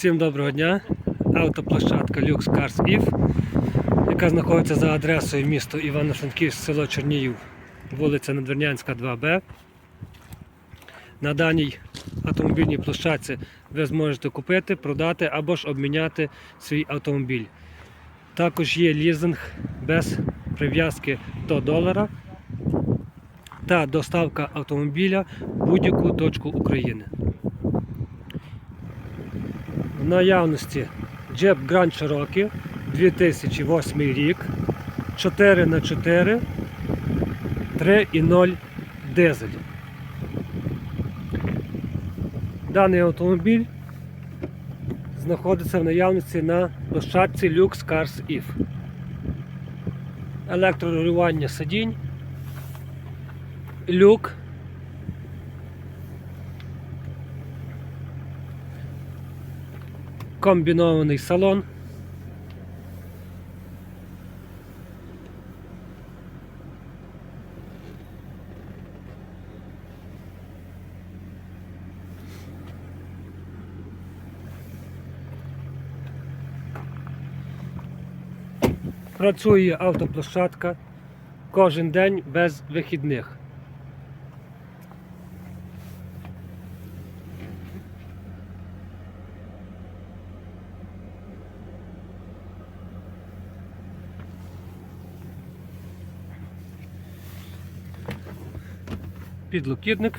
Всім доброго дня. Автоплощадка Lux Cars If, яка знаходиться за адресою місто Івано-Франківськ, село Чернігів, вулиця Надвірнянська, 2Б. На даній автомобільній площадці ви зможете купити, продати або ж обміняти свій автомобіль. Також є лізинг без прив'язки до долара та доставка автомобіля в будь-яку точку України. В наявності Jeep Grand Cherokee 2008 рік 4х4 3,0 дизель. Даний автомобіль знаходиться в наявності на площадці Lux Cars If. Електрорегулювання сидінь, люк, комбінований салон. Працює автоплощадка кожен день без вихідних. Підлокітник.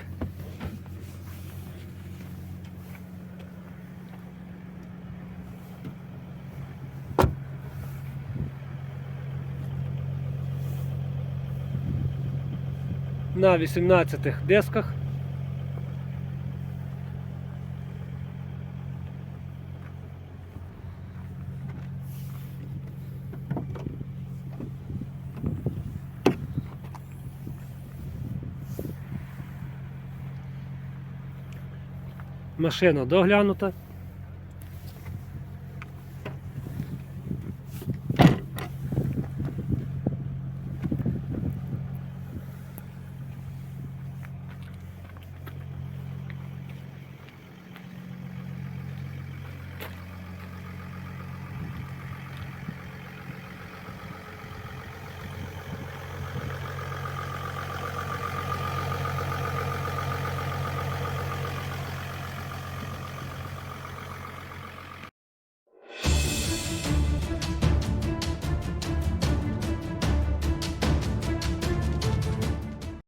На 18 дисках. Машина доглянута.